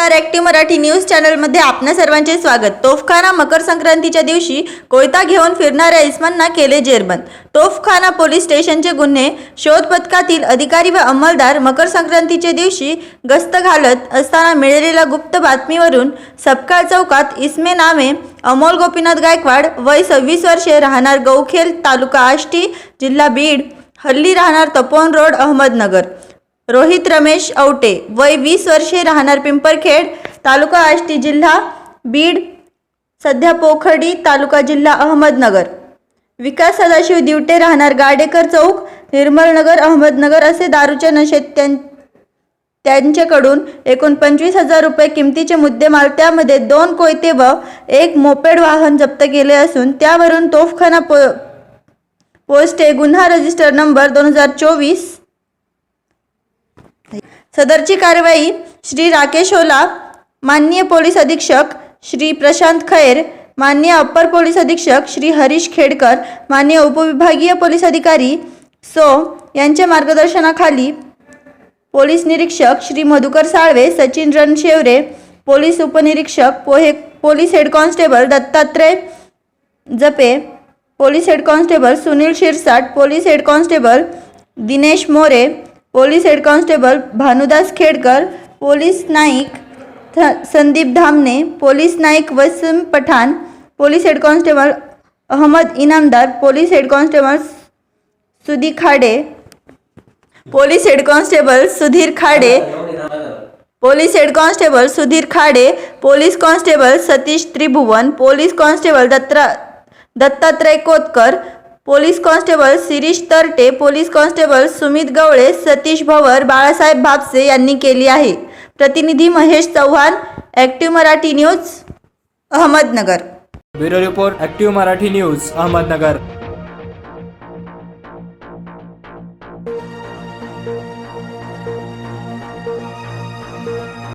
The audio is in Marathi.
नमस्कार ॲक्टिव्ह मराठी न्यूज चॅनलमध्ये आपल्या सर्वांचे स्वागत. तोफखाना मकर संक्रांतीच्या दिवशी कोयता घेऊन फिरणाऱ्या इस्मांना केले जेरबंद. तोफखाना पोलीस स्टेशनचे गुन्हे शोध पथकातील अधिकारी व अंमलदार मकर संक्रांतीच्या दिवशी गस्त घालत असताना मिळालेल्या गुप्त बातमीवरून सपकाळ चौकात इस्मे नामे अमोल गोपीनाथ गायकवाड वय सव्वीस वर्षे राहणार गौखेल तालुका आष्टी जिल्हा बीड हल्ली राहणार तपोवन रोड अहमदनगर. रोहित रमेश औटे वय वीस वर्षे राहणार पिंपरखेड तालुका आष्टी जिल्हा बीड सध्या पोखर्डी तालुका जिल्हा अहमदनगर. विकास सदाशिव दिवटे राहणार गाडेकर चौक निर्मलनगर अहमदनगर असे दारूच्या नशेत त्यां त्यांच्याकडून एकूण पंचवीस हजार रुपये किमतीचे मुद्देमाल त्यामध्ये दोन कोयते व एक मोपेड वाहन जप्त केले असून त्यावरून तोफखाना पो पोस्टे गुन्हा रजिस्टर नंबर दोन हजार चोवीस सदरची कारवाई श्री राकेश ओला माननीय पोलीस अधीक्षक श्री प्रशांत खैर माननीय अप्पर पोलीस अधीक्षक श्री हरीश खेडकर माननीय उपविभागीय पोलीस अधिकारी सो यांच्या मार्गदर्शनाखाली पोलीस निरीक्षक श्री मधुकर साळवे सचिन रणशेवरे पोलीस उपनिरीक्षक पोहे police head constable Dattatray Jape police head constable Sunil Shirsat police head constable Dinesh More police head constable Bhanudas Khedkar police Naik थ- Sandeep Dhamane police Naik Wasim Pathan police head constable Ahmed Inamdar police head constable Sudhi Khade police head constable Sudhir Khade police head constable Sudhir Khade police constable Satish Tribhuvan police constable दत्रा Dattatray Kotkar police constable Shirish Tarte police constable Sumit Gawale Satish Bhavar Balasaheb Bhapse यांनी केली आहे. प्रतिनिधी Mahesh Chavan active Marathi news Ahmednagar. Bureau report active Marathi news Ahmednagar.